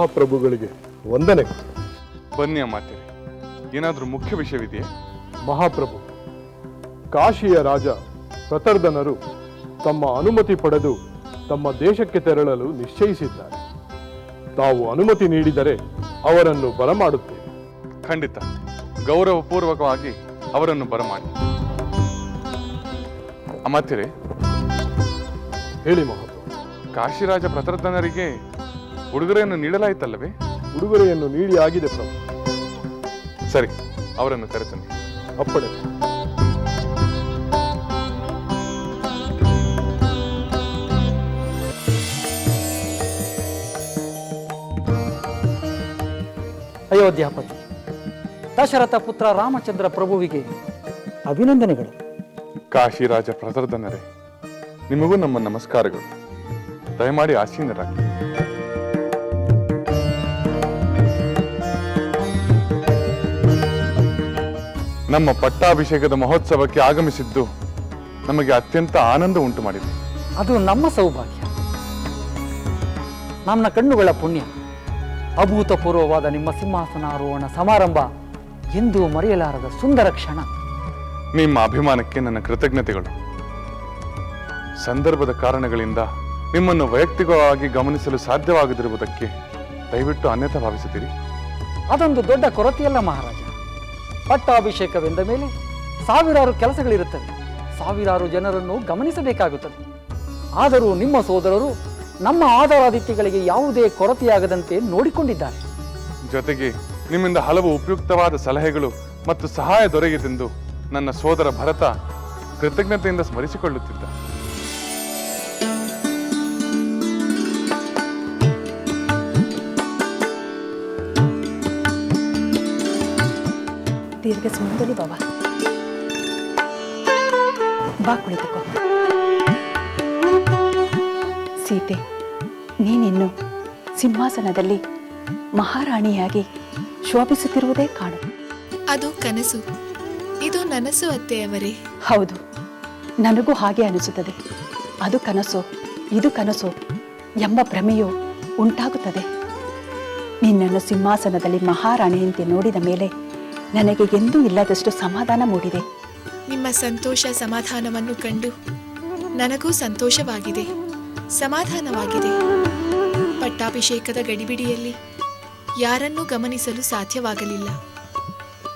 ಮಹಾಪ್ರಭುಗಳಿಗೆ ವಂದನೆ. ಬನ್ನಿ ಅಮಾತ್ಯರೇ ಏನಾದರೂ ಮುಖ್ಯ ವಿಷಯವಿದೆಯೇ? ಮಹಾಪ್ರಭು ಕಾಶಿಯ ರಾಜ ಪ್ರತರ್ಧನರು ತಮ್ಮ ಅನುಮತಿ ಪಡೆದು ತಮ್ಮ ದೇಶಕ್ಕೆ ತೆರಳಲು ನಿಶ್ಚಯಿಸಿದ್ದಾರೆ. ತಾವು ಅನುಮತಿ ನೀಡಿದರೆ ಅವರನ್ನು ಬರಮಾಡುತ್ತೇವೆ. ಖಂಡಿತ. ಗೌರವಪೂರ್ವಕವಾಗಿ ಅವರನ್ನು ಬರಮಾಡಿ. ಅಮಾತ್ಯರೇ ಹೇಳಿ ಮಹಾಪ್ರಭು. ಕಾಶಿರಾಜ ಪ್ರತರ್ಧನರಿಗೆ ಉಡುಗೊರೆಯನ್ನು ನೀಡಲಾಯಿತಲ್ಲವೇ? ಉಡುಗೊರೆಯನ್ನು ನೀಡಿ ಆಗಿದೆ ಪ್ರಭು. ಸರಿ ಅವರನ್ನು ಕರೆತನ್ನಿ. ಅಪ್ಪಣೆ. ಅಯೋಧ್ಯಾಪತಿ ದಶರಥ ಪುತ್ರ ರಾಮಚಂದ್ರ ಪ್ರಭುವಿಗೆ ಅಭಿನಂದನೆಗಳು. ಕಾಶಿರಾಜ ಪ್ರತರ್ಧನರೇ ನಿಮಗೂ ನಮ್ಮ ನಮಸ್ಕಾರಗಳು. ದಯಮಾಡಿ ಆಸೀನರಾಗಿ. ನಮ್ಮ ಪಟ್ಟಾಭಿಷೇಕದ ಮಹೋತ್ಸವಕ್ಕೆ ಆಗಮಿಸಿದ್ದು ನಮಗೆ ಅತ್ಯಂತ ಆನಂದ ಉಂಟು ಮಾಡಿದೆ. ಅದು ನಮ್ಮ ಸೌಭಾಗ್ಯ. ನಮ್ಮ ಕಣ್ಣುಗಳ ಪುಣ್ಯ. ಅಭೂತಪೂರ್ವವಾದ ನಿಮ್ಮ ಸಿಂಹಾಸನಾರೋಹಣ ಸಮಾರಂಭ ಎಂದೂ ಮರೆಯಲಾರದ ಸುಂದರ ಕ್ಷಣ. ನಿಮ್ಮ ಅಭಿಮಾನಕ್ಕೆ ನನ್ನ ಕೃತಜ್ಞತೆಗಳು. ಸಂದರ್ಭದ ಕಾರಣಗಳಿಂದ ನಿಮ್ಮನ್ನು ವೈಯಕ್ತಿಕವಾಗಿ ಗಮನಿಸಲು ಸಾಧ್ಯವಾಗದಿರುವುದಕ್ಕೆ ದಯವಿಟ್ಟು ಅನ್ಯತಾ ಭಾವಿಸುತ್ತೀರಿ. ಅದೊಂದು ದೊಡ್ಡ ಕೊರತೆಯಲ್ಲ ಮಹಾರಾಜ. ಪಟ್ಟಾಭಿಷೇಕವೆಂದ ಮೇಲೆ ಸಾವಿರಾರು ಕೆಲಸಗಳಿರುತ್ತವೆ. ಸಾವಿರಾರು ಜನರನ್ನು ಗಮನಿಸಬೇಕಾಗುತ್ತದೆ. ಆದರೂ ನಿಮ್ಮ ಸೋದರರು ನಮ್ಮ ಆಧಾರಾದಿತ್ಯಗಳಿಗೆ ಯಾವುದೇ ಕೊರತೆಯಾಗದಂತೆ ನೋಡಿಕೊಂಡಿದ್ದಾರೆ. ಜೊತೆಗೆ ನಿಮ್ಮಿಂದ ಹಲವು ಉಪಯುಕ್ತವಾದ ಸಲಹೆಗಳು ಮತ್ತು ಸಹಾಯ ದೊರೆಯಿತೆಂದು ನನ್ನ ಸೋದರ ಭರತ ಕೃತಜ್ಞತೆಯಿಂದ ಸ್ಮರಿಸಿಕೊಳ್ಳುತ್ತಿದ್ದ ದೀರ್ಘ ಸುಮಂಗಲಿ ಬಾಬಾ. ಬಾ ಕುಳಿತುಕೋ. ಸೀತೆ ನೀನಿನ್ನು ಸಿಂಹಾಸನದಲ್ಲಿ ಮಹಾರಾಣಿಯಾಗಿ ಶೋಭಿಸುತ್ತಿರುವುದೇ ಕಾಣು. ಅದು ಕನಸು. ಇದು ನನಸು ಅತ್ತೆಯವರೇ. ಹೌದು ನನಗೂ ಹಾಗೆ ಅನಿಸುತ್ತದೆ. ಅದು ಕನಸು ಇದು ಕನಸು ಎಂಬ ಭ್ರಮೆಯು ಉಂಟಾಗುತ್ತದೆ. ನಿನ್ನನ್ನು ಸಿಂಹಾಸನದಲ್ಲಿ ಮಹಾರಾಣಿಯಂತೆ ನೋಡಿದ ಮೇಲೆ ನನಗೆ ಎಂದೂ ಇಲ್ಲದಷ್ಟು ಸಮಾಧಾನ ಮೂಡಿದೆ. ನಿಮ್ಮ ಸಂತೋಷ ಸಮಾಧಾನವನ್ನು ಕಂಡು ನನಗೂ ಸಂತೋಷವಾಗಿದೆ. ಸಮಾಧಾನವಾಗಿದೆ. ಪಟ್ಟಾಭಿಷೇಕದ ಗಡಿಬಿಡಿಯಲ್ಲಿ ಯಾರನ್ನೂ ಗಮನಿಸಲು ಸಾಧ್ಯವಾಗಲಿಲ್ಲ.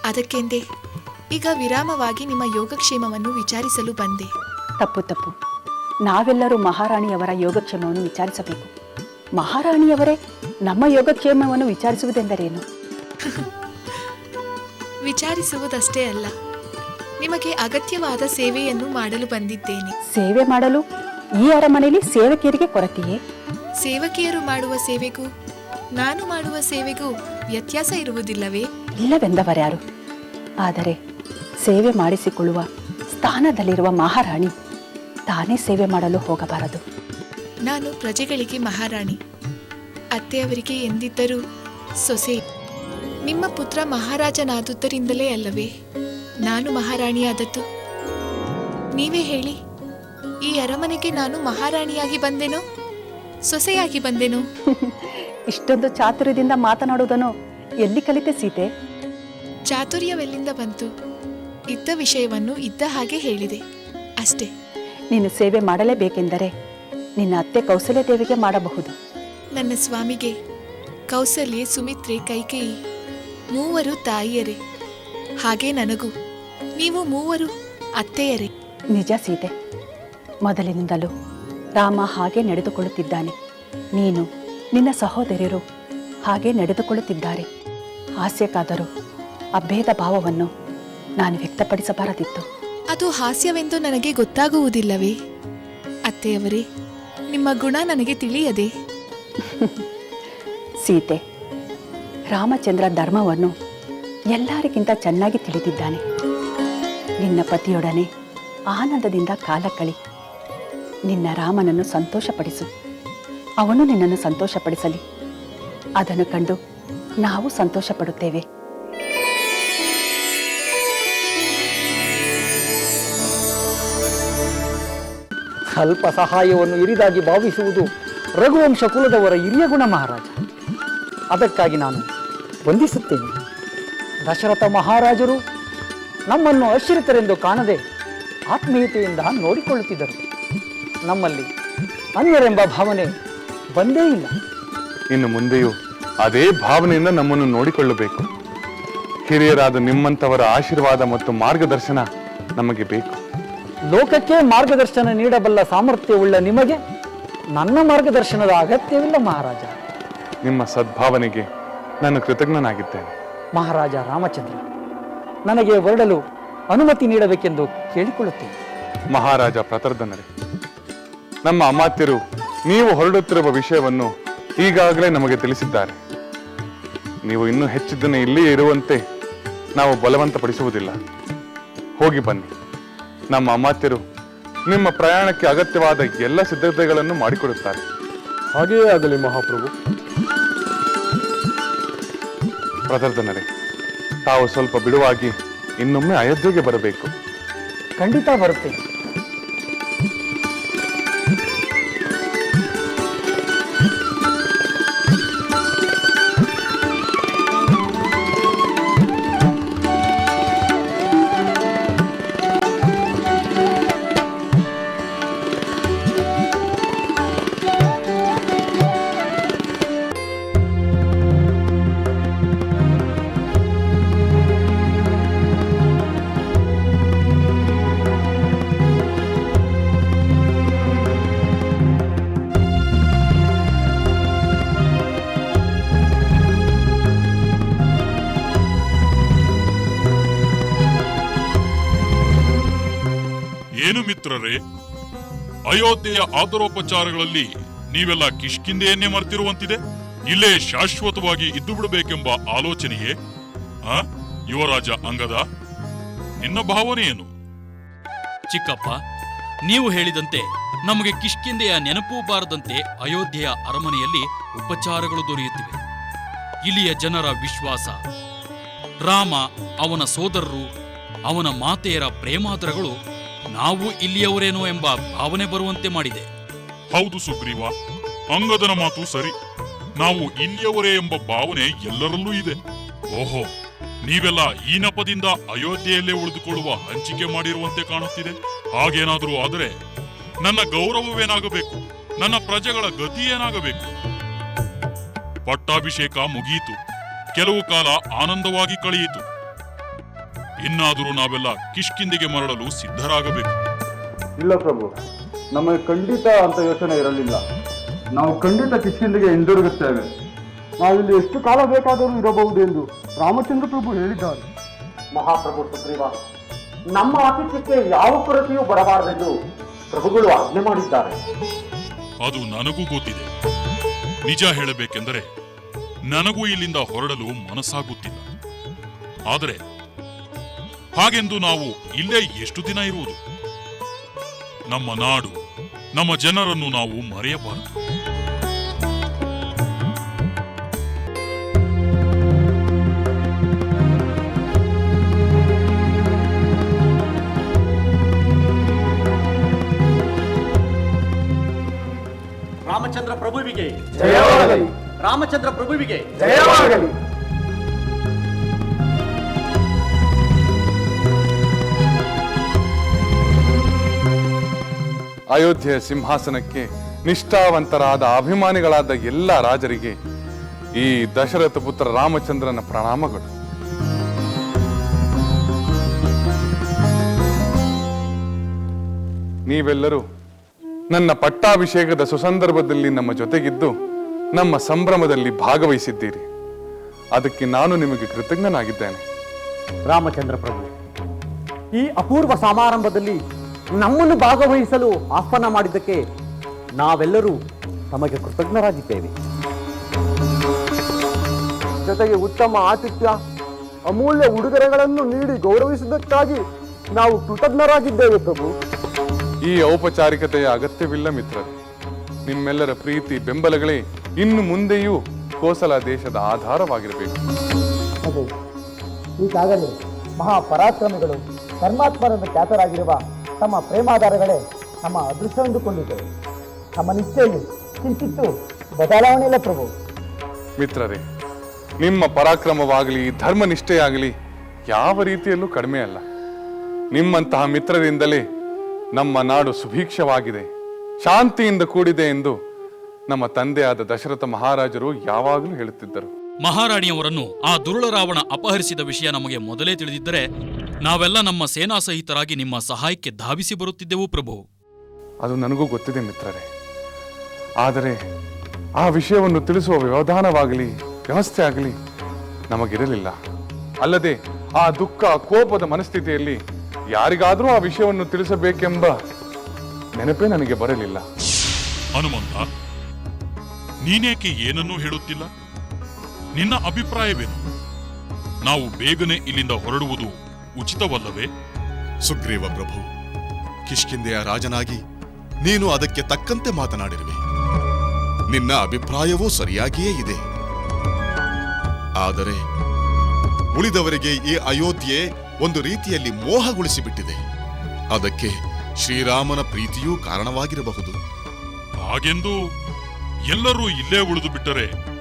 ಅದಕ್ಕೆಂದೇ ಈಗ ವಿರಾಮವಾಗಿ ನಿಮ್ಮ ಯೋಗಕ್ಷೇಮವನ್ನು ವಿಚಾರಿಸಲು ಬಂದೆ. ತಪ್ಪು ತಪ್ಪು. ನಾವೆಲ್ಲರೂ ಮಹಾರಾಣಿಯವರ ಯೋಗಕ್ಷೇಮವನ್ನು ವಿಚಾರಿಸಬೇಕು. ಮಹಾರಾಣಿಯವರೇ ನಮ್ಮ ಯೋಗಕ್ಷೇಮವನ್ನು ವಿಚಾರಿಸುವುದೆಂದರೇನು? ವಿಚಾರಿಸುವುದಷ್ಟೇ ಅಲ್ಲ. ನಿಮಗೆ ಅಗತ್ಯವಾದ ಸೇವೆಯನ್ನು ಮಾಡಲು ಬಂದಿದ್ದೇನೆ. ಸೇವೆ ಮಾಡಲು? ಈ ಅರಮನೆಯಲ್ಲಿ ಸೇವಕಿಯರಿಗೆ ಕೊರತೆಯೇ? ಸೇವಕಿಯರು ಮಾಡುವ ಸೇವೆಗೂ ನಾನು ಮಾಡುವ ಸೇವೆಗೂ ವ್ಯತ್ಯಾಸ ಇರುವುದಿಲ್ಲವೇ? ಇಲ್ಲವೆಂದವರ್ಯಾರು? ಆದರೆ ಸೇವೆ ಮಾಡಿಸಿಕೊಳ್ಳುವ ಸ್ಥಾನದಲ್ಲಿರುವ ಮಹಾರಾಣಿ ತಾನೇ ಸೇವೆ ಮಾಡಲು ಹೋಗಬಾರದು. ನಾನು ಪ್ರಜೆಗಳಿಗೆ ಮಹಾರಾಣಿ. ಅತ್ತೆಯವರಿಗೆ ಎಂದಿದ್ದರೂ ಸೊಸೆ ನಿಮ್ಮ ಪುತ್ರ ಮಹಾರಾಜನಾದುದರಿಂದಲೇ ಅಲ್ಲವೇ? ನಾನು ಮಹಾರಾಣಿಯಾದದ್ದು. ನೀವೇ ಹೇಳಿ ಈ ಅರಮನೆಗೆ ನಾನು ಮಹಾರಾಣಿಯಾಗಿ ಬಂದೆನೋ? ಸೊಸೆಯಾಗಿ ಬಂದೆನೋ? ಇಷ್ಟೊಂದು ಚಾತುರ್ಯದಿಂದ ಮಾತನಾಡುವುದನ್ನು ಎಲ್ಲಿ ಕಲಿತೆ ಸೀತೆ? ಚಾತುರ್ಯವೆಲ್ಲಿಂದ ಬಂತು? ಇದ್ದ ವಿಷಯವನ್ನು ಇದ್ದ ಹಾಗೆ ಹೇಳಿದೆ. ಅಷ್ಟೇ. ನೀನು ಸೇವೆ ಮಾಡಲೇಬೇಕೆಂದರೆ ನಿನ್ನ ಅತ್ತೆ ಕೌಸಲ್ಯ ದೇವಿಗೆ ಮಾಡಬಹುದು. ನನ್ನ ಸ್ವಾಮಿಗೆ ಕೌಸಲ್ಯ ಸುಮಿತ್ರೆ ಕೈಕೇಯಿ. ಮೂವರು ತಾಯಿಯರೇ. ಹಾಗೆ ನನಗೂ ನೀವು ಮೂವರು ಅತ್ತೆಯರೇ. ನಿಜ ಸೀತೆ ಮೊದಲಿನಿಂದಲೂ ರಾಮ ಹಾಗೆ ನಡೆದುಕೊಳ್ಳುತ್ತಿದ್ದಾನೆ. ನೀನು ನಿನ್ನ ಸಹೋದರಿಯರು ಹಾಗೆ ನಡೆದುಕೊಳ್ಳುತ್ತಿದ್ದಾರೆ. ಹಾಸ್ಯಕ್ಕಾದರೂ ಅಭೇದ ಭಾವವನ್ನು ನಾನು ವ್ಯಕ್ತಪಡಿಸಬಾರದಿತ್ತು. ಅದು ಹಾಸ್ಯವೆಂದು ನನಗೆ ಗೊತ್ತಾಗುವುದಿಲ್ಲವೇ? ಅತ್ತೆಯವರೇ ನಿಮ್ಮ ಗುಣ ನನಗೆ ತಿಳಿಯದೆ? ಸೀತೆ ರಾಮಚಂದ್ರ ಧರ್ಮವನ್ನು ಎಲ್ಲರಿಗಿಂತ ಚೆನ್ನಾಗಿ ತಿಳಿದಿದ್ದಾನೆ. ನಿನ್ನ ಪತಿಯೊಡನೆ ಆನಂದದಿಂದ ಕಾಲ ಕಳಿ. ನಿನ್ನ ರಾಮನನ್ನು ಸಂತೋಷಪಡಿಸು. ಅವನು ನಿನ್ನನ್ನು ಸಂತೋಷಪಡಿಸಲಿ. ಅದನ್ನು ಕಂಡು ನಾವು ಸಂತೋಷಪಡುತ್ತೇವೆ. ಸ್ವಲ್ಪ ಸಹಾಯವನ್ನು ಇರಿದಾಗಿ ಭಾವಿಸುವುದು ರಘುವಂಶ ಕುಲದವರ ಹಿರಿಯ ಗುಣ ಮಹಾರಾಜ. ಅದಕ್ಕಾಗಿ ನಾನು ವಂದಿಸುತ್ತೇನೆ. ದಶರಥ ಮಹಾರಾಜರು ನಮ್ಮನ್ನು ಅಶ್ರಿತರೆಂದು ಕಾಣದೆ ಆತ್ಮೀಯತೆಯಿಂದ ನೋಡಿಕೊಳ್ಳುತ್ತಿದ್ದರು. ನಮ್ಮಲ್ಲಿ ಅನ್ಯರೆಂಬ ಭಾವನೆ ಬಂದೇ ಇಲ್ಲ. ಇನ್ನು ಮುಂದೆಯೂ ಅದೇ ಭಾವನೆಯಿಂದ ನಮ್ಮನ್ನು ನೋಡಿಕೊಳ್ಳಬೇಕು. ಹಿರಿಯರಾದ ನಿಮ್ಮಂಥವರ ಆಶೀರ್ವಾದ ಮತ್ತು ಮಾರ್ಗದರ್ಶನ ನಮಗೆ ಬೇಕು. ಲೋಕಕ್ಕೆ ಮಾರ್ಗದರ್ಶನ ನೀಡಬಲ್ಲ ಸಾಮರ್ಥ್ಯವುಳ್ಳ ನಿಮಗೆ ನನ್ನ ಮಾರ್ಗದರ್ಶನದ ಅಗತ್ಯವಿಲ್ಲ ಮಹಾರಾಜ. ನಿಮ್ಮ ಸದ್ಭಾವನೆಗೆ ನಾನು ಕೃತಜ್ಞನಾಗಿದ್ದೇನೆ. ಮಹಾರಾಜ ರಾಮಚಂದ್ರ ನನಗೆ ಹೊರಡಲು ಅನುಮತಿ ನೀಡಬೇಕೆಂದು ಕೇಳಿಕೊಳ್ಳುತ್ತೇನೆ. ಮಹಾರಾಜ ಪ್ರತರ್ಧನರೇ ನಮ್ಮ ಅಮಾತ್ಯರು ನೀವು ಹೊರಡುತ್ತಿರುವ ವಿಷಯವನ್ನು ಈಗಾಗಲೇ ನಮಗೆ ತಿಳಿಸಿದ್ದಾರೆ. ನೀವು ಇನ್ನೂ ಹೆಚ್ಚಿದ್ದನ್ನು ದಿನ ಇಲ್ಲಿಯೇ ಇರುವಂತೆ ನಾವು ಬಲವಂತಪಡಿಸುವುದಿಲ್ಲ. ಹೋಗಿ ಬನ್ನಿ. ನಮ್ಮ ಅಮಾತ್ಯರು ನಿಮ್ಮ ಪ್ರಯಾಣಕ್ಕೆ ಅಗತ್ಯವಾದ ಎಲ್ಲ ಸಿದ್ಧತೆಗಳನ್ನು ಮಾಡಿಕೊಡುತ್ತಾರೆ. ಹಾಗೆಯೇ ಆಗಲಿ ಮಹಾಪ್ರಭು. ಪ್ರತರ್ಧನರೇ ತಾವು ಸ್ವಲ್ಪ ಬಿಡುವಾಗಿ ಇನ್ನೊಮ್ಮೆ ಅಯೋಧ್ಯೆಗೆ ಬರಬೇಕು. ಖಂಡಿತ ಬರುತ್ತೇನೆ. ಅಯೋಧ್ಯೆಯ ಆದರೋಪಚಾರಗಳಲ್ಲಿ ನೀವೆಲ್ಲ ಕಿಷ್ಕಿಂದೆಯನ್ನೇ ಮರ್ತಿರುವಂತಿದೆ? ಇಲ್ಲೇ ಶಾಶ್ವತವಾಗಿ ಇದ್ದು ಬಿಡಬೇಕೆಂಬ ಆಲೋಚನೆಯೇ? ಆ, ಯುವರಾಜ ಅಂಗದ, ನಿನ್ನ ಭಾವನೆ ಏನು? ಚಿಕ್ಕಪ್ಪ, ನೀವು ಹೇಳಿದಂತೆ ನಮಗೆ ಕಿಷ್ಕಿಂದೆಯ ನೆನಪೂ ಬಾರದಂತೆ ಅಯೋಧ್ಯೆಯ ಅರಮನೆಯಲ್ಲಿ ಉಪಚಾರಗಳು ದೊರೆಯುತ್ತಿವೆ. ಇಲ್ಲಿಯ ಜನರ ವಿಶ್ವಾಸ, ರಾಮ, ಅವನ ಸೋದರರು, ಅವನ ಮಾತೆಯರ ಪ್ರೇಮಾದರಗಳು ನಾವು ಇಲ್ಲಿಯವರೇನೋ ಎಂಬ ಭಾವನೆ ಬರುವಂತೆ ಮಾಡಿದೆ. ಹೌದು ಸುಗ್ರೀವ, ಅಂಗದನ ಮಾತು ಸರಿ. ನಾವು ಇಲ್ಲಿಯವರೇ ಎಂಬ ಭಾವನೆ ಎಲ್ಲರಲ್ಲೂ ಇದೆ. ಓಹೋ, ನೀವೆಲ್ಲ ಈ ನೆಪದಿಂದ ಅಯೋಧ್ಯೆಯಲ್ಲೇ ಉಳಿದುಕೊಳ್ಳುವ ಹಂಚಿಕೆ ಮಾಡಿರುವಂತೆ ಕಾಣುತ್ತಿದೆ. ಹಾಗೇನಾದರೂ ಆದರೆ ನನ್ನ ಗೌರವವೇನಾಗಬೇಕು? ನನ್ನ ಪ್ರಜೆಗಳ ಗತಿ ಏನಾಗಬೇಕು? ಪಟ್ಟಾಭಿಷೇಕ ಮುಗಿಯಿತು. ಕೆಲವು ಕಾಲ ಆನಂದವಾಗಿ ಕಳೆಯಿತು. ಇನ್ನಾದರೂ ನಾವೆಲ್ಲ ಕಿಷ್ಕಿಂದಿಗೆ ಮರಳಲು ಸಿದ್ಧರಾಗಬೇಕು. ಇಲ್ಲ ಪ್ರಭು ನಮಗೆ ಖಂಡಿತ ಅಂತ ಯೋಚನೆ ಇರಲಿಲ್ಲ. ನಾವು ಖಂಡಿತ ಕಿಷ್ಕಿಂದಿಗೆ ಹಿಂದಿರುಗುತ್ತೇವೆ. ನಾವಿಲ್ಲಿ ಎಷ್ಟು ಕಾಲ ಬೇಕಾದರೂ ಇರಬಹುದು ಎಂದು ರಾಮಚಂದ್ರ ಪ್ರಭು ಹೇಳಿದ್ದಾರೆ. ಮಹಾಪ್ರಭು ಸುಗ್ರೀವ ನಮ್ಮ ಆತಿಥ್ಯಕ್ಕೆ ಯಾವ ಕೊರತೆಯೂ ಬರಬಾರದೆಂದು ಪ್ರಭುಗಳು ಆಜ್ಞೆ ಮಾಡಿದ್ದಾರೆ. ಅದು ನನಗೂ ಗೊತ್ತಿದೆ. ನಿಜ ಹೇಳಬೇಕೆಂದರೆ ನನಗೂ ಇಲ್ಲಿಂದ ಹೊರಡಲು ಮನಸ್ಸಾಗುತ್ತಿಲ್ಲ. ಆದರೆ ಹಾಗೆಂದು ನಾವು ಇಲ್ಲೇ ಎಷ್ಟು ದಿನ ಇರುವುದು? ನಮ್ಮ ನಾಡು ನಮ್ಮ ಜನರನ್ನು ನಾವು ಮರೆಯಬಾರದು. ರಾಮಚಂದ್ರ ಪ್ರಭುವಿಗೆ. ಜಯವಾಗಲಿ. ರಾಮಚಂದ್ರ ಪ್ರಭುವಿಗೆ. ಜಯವಾಗಲಿ. ಅಯೋಧ್ಯೆಯ ಸಿಂಹಾಸನಕ್ಕೆ ನಿಷ್ಠಾವಂತರಾದ ಅಭಿಮಾನಿಗಳಾದ ಎಲ್ಲ ರಾಜರಿಗೆ ಈ ದಶರಥ ಪುತ್ರ ರಾಮಚಂದ್ರನ ಪ್ರಣಾಮಗಳು. ನೀವೆಲ್ಲರೂ ನನ್ನ ಪಟ್ಟಾಭಿಷೇಕದ ಸುಸಂದರ್ಭದಲ್ಲಿ ನಮ್ಮ ಜೊತೆಗಿದ್ದು ನಮ್ಮ ಸಂಭ್ರಮದಲ್ಲಿ ಭಾಗವಹಿಸಿದ್ದೀರಿ. ಅದಕ್ಕೆ ನಾನು ನಿಮಗೆ ಕೃತಜ್ಞನಾಗಿದ್ದೇನೆ. ರಾಮಚಂದ್ರ ಪ್ರಭು, ಈ ಅಪೂರ್ವ ಸಮಾರಂಭದಲ್ಲಿ ನಮ್ಮನ್ನು ಭಾಗವಹಿಸಲು ಆಹ್ವಾನ ಮಾಡಿದ್ದಕ್ಕೆ ನಾವೆಲ್ಲರೂ ತಮಗೆ ಕೃತಜ್ಞರಾಗಿದ್ದೇವೆ. ಜೊತೆಗೆ ಉತ್ತಮ ಆತಿಥ್ಯ ಅಮೂಲ್ಯ ಉಡುಗೊರೆಗಳನ್ನು ನೀಡಿ ಗೌರವಿಸಿದ್ದಕ್ಕಾಗಿ ನಾವು ಕೃತಜ್ಞರಾಗಿದ್ದೇವೆ ಪ್ರಭು. ಈ ಔಪಚಾರಿಕತೆಯ ಅಗತ್ಯವಿಲ್ಲ ಮಿತ್ರರೇ. ನಿಮ್ಮೆಲ್ಲರ ಪ್ರೀತಿ ಬೆಂಬಲಗಳೇ ಇನ್ನು ಮುಂದೆಯೂ ಕೋಸಲ ದೇಶದ ಆಧಾರವಾಗಿರಬೇಕು. ಅದು ಈಗಾಗಲೇ ಮಹಾಪರಾಕ್ರಮಿಗಳು ಧರ್ಮಾತ್ಮರನ್ನು ಖ್ಯಾತರಾಗಿರುವ ತಮ್ಮ ಪ್ರೇಮಾಧಾರಗಳೇ ನಮ್ಮ ಅದೃಷ್ಟವೆಂದುಕೊಂಡಿದ್ದೇವೆ ನಮ್ಮ ನಿಷ್ಠೆಯಲ್ಲಿ ಕಿಂಚಿತ್ತು ಬದಲಾವಣೆ ಇಲ್ಲ ಪ್ರಭು. ಮಿತ್ರರೇ ನಿಮ್ಮ ಪರಾಕ್ರಮವಾಗಲಿ ಧರ್ಮನಿಷ್ಠೆಯಾಗಲಿ ಯಾವ ರೀತಿಯಲ್ಲೂ ಕಡಿಮೆ ಅಲ್ಲ. ನಿಮ್ಮಂತಹ ಮಿತ್ರರಿಂದಲೇ ನಮ್ಮ ನಾಡು ಸುಭೀಕ್ಷವಾಗಿದೆ. ಶಾಂತಿಯಿಂದ ಕೂಡಿದೆ ಎಂದು ನಮ್ಮ ತಂದೆಯಾದ ದಶರಥ ಮಹಾರಾಜರು ಯಾವಾಗಲೂ ಹೇಳುತ್ತಿದ್ದರು. ಮಹಾರಾಣಿಯವರನ್ನು ಆ ದುರುಳ ರಾವಣ ಅಪಹರಿಸಿದ ವಿಷಯ ನಮಗೆ ಮೊದಲೇ ತಿಳಿದಿದ್ದರೆ ನಾವೆಲ್ಲ ನಮ್ಮ ಸೇನಾ ಸಹಿತರಾಗಿ ನಿಮ್ಮ ಸಹಾಯಕ್ಕೆ ಧಾವಿಸಿ ಬರುತ್ತಿದ್ದೆವು ಪ್ರಭು. ಅದು ನನಗೂ ಗೊತ್ತಿದೆ ಮಿತ್ರರೇ. ಆದರೆ ಆ ವಿಷಯವನ್ನು ತಿಳಿಸುವ ವ್ಯವಧಾನವಾಗಲಿ ವ್ಯವಸ್ಥೆ ಆಗಲಿ ನಮಗಿರಲಿಲ್ಲ. ಅಲ್ಲದೆ ಆ ದುಃಖ ಕೋಪದ ಮನಸ್ಥಿತಿಯಲ್ಲಿ ಯಾರಿಗಾದರೂ ಆ ವಿಷಯವನ್ನು ತಿಳಿಸಬೇಕೆಂಬ ನೆನಪೇ ನನಗೆ ಬರಲಿಲ್ಲ. ಹನುಮಂತ ನೀನೇಕೆ ಏನನ್ನೂ ಹೇಳುತ್ತಿಲ್ಲ? ನಿನ್ನ ಅಭಿಪ್ರಾಯವೇನು? ನಾವು ಬೇಗನೆ ಇಲ್ಲಿಂದ ಹೊರಡುವುದು ಉಚಿತವಲ್ಲವೇ? ಸುಗ್ರೀವ ಪ್ರಭು ಕಿಷ್ಕಿಂದೆಯ ರಾಜನಾಗಿ ನೀನು ಅದಕ್ಕೆ ತಕ್ಕಂತೆ ಮಾತನಾಡಿರುವೆ. ನಿನ್ನ ಅಭಿಪ್ರಾಯವೂ ಸರಿಯಾಗಿಯೇ ಇದೆ. ಆದರೆ ಉಳಿದವರಿಗೆ ಈ ಅಯೋಧ್ಯೆ ಒಂದು ರೀತಿಯಲ್ಲಿ ಮೋಹಗೊಳಿಸಿಬಿಟ್ಟಿದೆ. ಅದಕ್ಕೆ ಶ್ರೀರಾಮನ ಪ್ರೀತಿಯೂ ಕಾರಣವಾಗಿರಬಹುದು. ಹಾಗೆಂದು ಎಲ್ಲರೂ ಇಲ್ಲೇ ಉಳಿದು ಬಿಟ್ಟರೆ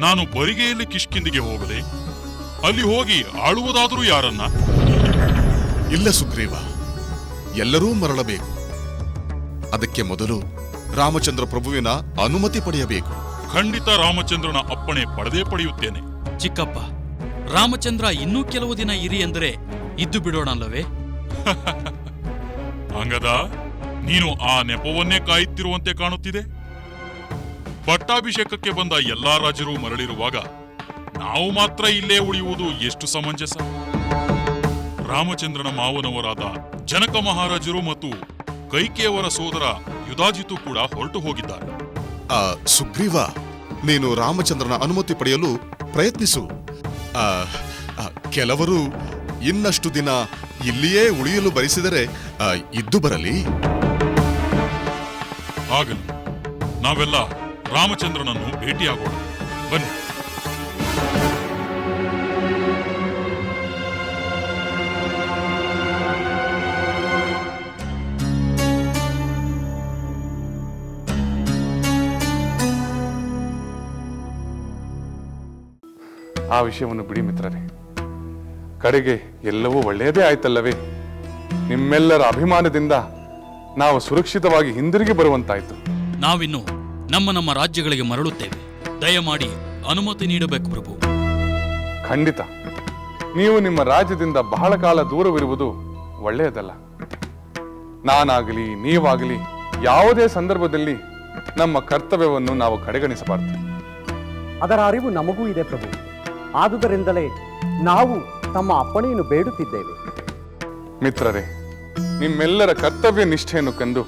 ನಾನು ಬರಿಗೆಯಲ್ಲಿ ಕಿಷ್ಕಿಂದಿಗೆ ಹೋಗದೆ ಅಲ್ಲಿ ಹೋಗಿ ಆಳುವುದಾದರೂ ಯಾರನ್ನ? ಇಲ್ಲ ಸುಗ್ರೀವ. ಎಲ್ಲರೂ ಮರಳಬೇಕು. ಅದಕ್ಕೆ ಮೊದಲು ರಾಮಚಂದ್ರ ಪ್ರಭುವಿನ ಅನುಮತಿ ಪಡೆಯಬೇಕು. ಖಂಡಿತ ರಾಮಚಂದ್ರನ ಅಪ್ಪಣೆ ಪಡೆದೇ ಪಡೆಯುತ್ತೇನೆ. ಚಿಕ್ಕಪ್ಪ ರಾಮಚಂದ್ರ ಇನ್ನೂ ಕೆಲವು ದಿನ ಇರಿ ಎಂದರೆ ಇದ್ದು ಬಿಡೋಣಲ್ಲವೇ? ಹಂಗದ? ನೀನು ಆ ನೆಪವನ್ನೇ ಕಾಯುತ್ತಿರುವಂತೆ ಕಾಣುತ್ತಿದೆ. ಪಟ್ಟಾಭಿಷೇಕಕ್ಕೆ ಬಂದ ಎಲ್ಲಾ ರಾಜರು ಮರಳಿರುವಾಗ ನಾವು ಮಾತ್ರ ಇಲ್ಲೇ ಉಳಿಯುವುದು ಎಷ್ಟು ಸಮಂಜಸ? ರಾಮಚಂದ್ರನ ಮಾವನವರಾದ ಜನಕ ಮಹಾರಾಜರು ಮತ್ತು ಕೈಕೆಯವರ ಸೋದರ ಯುಧಾಜಿತು ಕೂಡ ಹೊರಟು ಹೋಗಿದ್ದಾರೆ. ಆ ಸುಗ್ರೀವ ನೀನು ರಾಮಚಂದ್ರನ ಅನುಮತಿ ಪಡೆಯಲು ಪ್ರಯತ್ನಿಸು. ಆ, ಆ, ಕೆಲವರು ಇನ್ನಷ್ಟು ದಿನ ಇಲ್ಲಿಯೇ ಉಳಿಯಲು ಬಯಸಿದರೆ ಆ, ಇದ್ದು ಬರಲಿ. ಆಗಲಿ. ನಾವೆಲ್ಲ ರಾಮಚಂದ್ರನನ್ನು ಭೇಟಿಯಾಗೋಣ. ಬನ್ನಿ. ಆ ವಿಷಯವನ್ನು ಬಿಡಿ ಮಿತ್ರರೇ. ಕಡೆಗೆ ಎಲ್ಲವೂ ಒಳ್ಳೆಯದೇ ಆಯ್ತಲ್ಲವೇ? ನಿಮ್ಮೆಲ್ಲರ ಅಭಿಮಾನದಿಂದ ನಾವು ಸುರಕ್ಷಿತವಾಗಿ ಹಿಂದಿರುಗಿ ಬರುವಂತಾಯ್ತು. ನಾವಿನ್ನು ನಮ್ಮ ನಮ್ಮ ರಾಜ್ಯಗಳಿಗೆ ಮರಳುತ್ತೇವೆ. ದಯಮಾಡಿ ಅನುಮತಿ ನೀಡಬೇಕು ಪ್ರಭು. ಖಂಡಿತ. ನೀವು ನಿಮ್ಮ ರಾಜ್ಯದಿಂದ ಬಹಳ ಕಾಲ ದೂರವಿರುವುದು ಒಳ್ಳೆಯದಲ್ಲ. ನಾನಾಗಲಿ ನೀವಾಗಲಿ ಯಾವುದೇ ಸಂದರ್ಭದಲ್ಲಿ ನಮ್ಮ ಕರ್ತವ್ಯವನ್ನು ನಾವು ಕಡೆಗಣಿಸಬಾರದು. ಅದರ ಅರಿವು ನಮಗೂ ಇದೆ ಪ್ರಭು. ಆದುದರಿಂದಲೇ ನಾವು ತಮ್ಮ ಅಪ್ಪಣೆಯನ್ನು ಬೇಡುತ್ತಿದ್ದೇವೆ. ಮಿತ್ರರೇ ನಿಮ್ಮೆಲ್ಲರ ಕರ್ತವ್ಯ ನಿಷ್ಠೆಯನ್ನು ಕಂಡು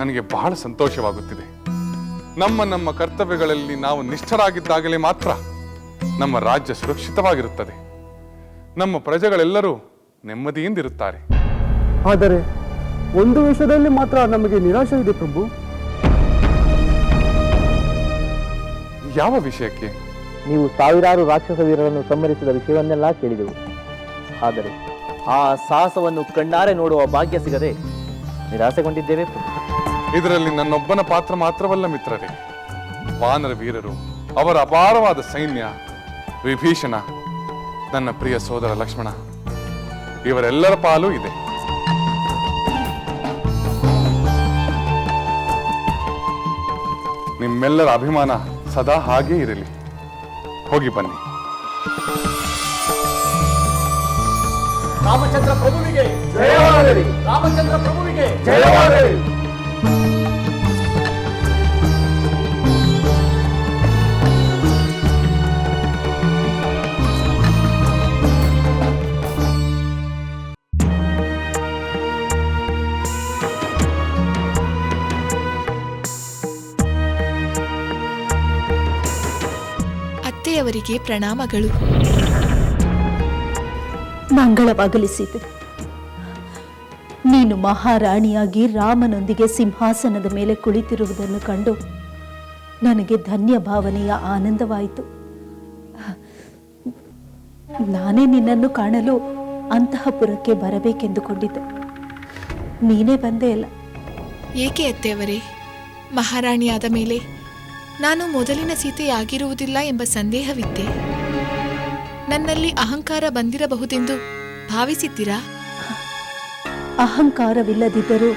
ನನಗೆ ಬಹಳ ಸಂತೋಷವಾಗುತ್ತಿದೆ. ನಮ್ಮ ನಮ್ಮ ಕರ್ತವ್ಯಗಳಲ್ಲಿ ನಾವು ನಿಷ್ಠರಾಗಿದ್ದಾಗಲೇ ಮಾತ್ರ ನಮ್ಮ ರಾಜ್ಯ ಸುರಕ್ಷಿತವಾಗಿರುತ್ತದೆ. ನಮ್ಮ ಪ್ರಜೆಗಳೆಲ್ಲರೂ ನೆಮ್ಮದಿಯಿಂದಿರುತ್ತಾರೆ. ಆದರೆ ಒಂದು ವಿಷಯದಲ್ಲಿ ಮಾತ್ರ ನಮಗೆ ನಿರಾಶೆ ಇದೆ ಪ್ರಭು. ಯಾವ ವಿಷಯಕ್ಕೆ? ನೀವು ಸಾವಿರಾರು ರಾಕ್ಷಸ ವೀರರನ್ನು ಸಂಹರಿಸಿದ ವಿಷಯವನ್ನೆಲ್ಲ ಕೇಳಿದೆವು. ಆದರೆ ಆ ಸಾಹಸವನ್ನು ಕಣ್ಣಾರೆ ನೋಡುವ ಭಾಗ್ಯ ಸಿಗದೆ ನಿರಾಸೆಗೊಂಡಿದ್ದೇವೆ ಇದರಲ್ಲಿ ನನ್ನೊಬ್ಬನ ಪಾತ್ರ ಮಾತ್ರವಲ್ಲ ಮಿತ್ರರೇ. ವಾನರ ವೀರರು, ಅವರ ಅಪಾರವಾದ ಸೈನ್ಯ, ವಿಭೀಷಣ, ನನ್ನ ಪ್ರಿಯ ಸೋದರ ಲಕ್ಷ್ಮಣ, ಇವರೆಲ್ಲರ ಪಾಲು ಇದೆ. ನಿಮ್ಮೆಲ್ಲರ ಅಭಿಮಾನ ಸದಾ ಹಾಗೇ ಇರಲಿ. ಹೋಗಿ ಬನ್ನಿ. ರಾಮಚಂದ್ರ ಪ್ರಭುವಿಗೆ ಜಯವಾಗಲಿ. ರಾಮಚಂದ್ರ ಪ್ರಭುವಿಗೆ ಜಯವಾಗಲಿ. ಅತ್ತೆಯವರಿಗೆ ಪ್ರಣಾಮಗಳು. ಮಂಗಳವಾಗಲಿಸಿತು. ನೀನು ಮಹಾರಾಣಿಯಾಗಿ ರಾಮನೊಂದಿಗೆ ಸಿಂಹಾಸನದ ಮೇಲೆ ಕುಳಿತಿರುವುದನ್ನು ಕಂಡು ನನಗೆ ಧನ್ಯ ಭಾವನೆಯ ಆನಂದವಾಯಿತು. ನಾನೇ ನಿನ್ನನ್ನು ಕಾಣಲು ಅಂತಃಪುರಕ್ಕೆ ಬರಬೇಕೆಂದುಕೊಂಡಿದ್ದೆ. ನೀನೇ ಬಂದೇ ಇಲ್ಲ. ಏಕೆ ಅತ್ತೆಯವರೇ ಮಹಾರಾಣಿಯಾದ ಮೇಲೆ ನಾನು ಮೊದಲಿನ ಸೀತೆಯಾಗಿರುವುದಿಲ್ಲ ಎಂಬ ಸಂದೇಹವಿತ್ತೆ. ನನ್ನಲ್ಲಿ ಅಹಂಕಾರ ಬಂದಿರಬಹುದೆಂದು ಭಾವಿಸಿದ್ದೀರಾ? ಅಹಂಕಾರವಿಲ್ಲದಿದ್ದರೂ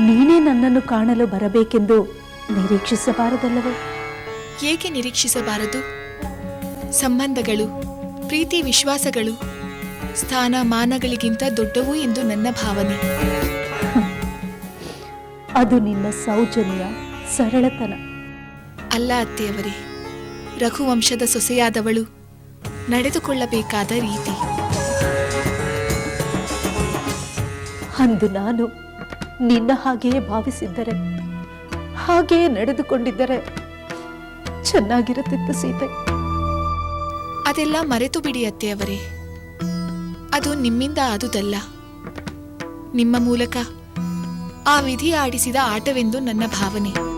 ನೀನೇ ನನ್ನನ್ನು ಕಾಣಲು ಬರಬೇಕೆಂದು ನಿರೀಕ್ಷಿಸಬಾರದಲ್ಲವೇ? ಏಕೆ ನಿರೀಕ್ಷಿಸಬಾರದು? ಸಂಬಂಧಗಳು ಪ್ರೀತಿ ವಿಶ್ವಾಸಗಳು ಸ್ಥಾನಮಾನಗಳಿಗಿಂತ ದೊಡ್ಡವು ಎಂದು ನನ್ನ ಭಾವನೆ. ಅದು ನಿನ್ನ ಸೌಜನ್ಯ ಸರಳತನ. ಅಲ್ಲ ಅತ್ತೆಯವರೇ ರಘುವಂಶದ ಸೊಸೆಯಾದವಳು ನಡೆದುಕೊಳ್ಳಬೇಕಾದ ರೀತಿ. ಅಂದು ನಾನು ನಿನ್ನ ಹಾಗೆಯೇ ಭಾವಿಸಿದ್ದರೆ ಹಾಗೆಯೇ ನಡೆದುಕೊಂಡಿದ್ದರೆ ಚೆನ್ನಾಗಿರುತ್ತಿತ್ತು ಸೀತೆ. ಅದೆಲ್ಲ ಮರೆತು ಬಿಡಿ ಅತ್ತೆಯವರೇ ಅದು ನಿಮ್ಮಿಂದ ಆದುದಲ್ಲ. ನಿಮ್ಮ ಮೂಲಕ ಆ ವಿಧಿ ಆಡಿಸಿದ ಆಟವೆಂದು ನನ್ನ ಭಾವನೆ.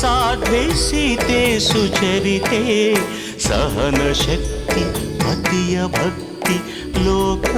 సాధ్వేసితే సుచరితే सहनशक्ति अतिय भक्ति लोकमान्यवन्दिते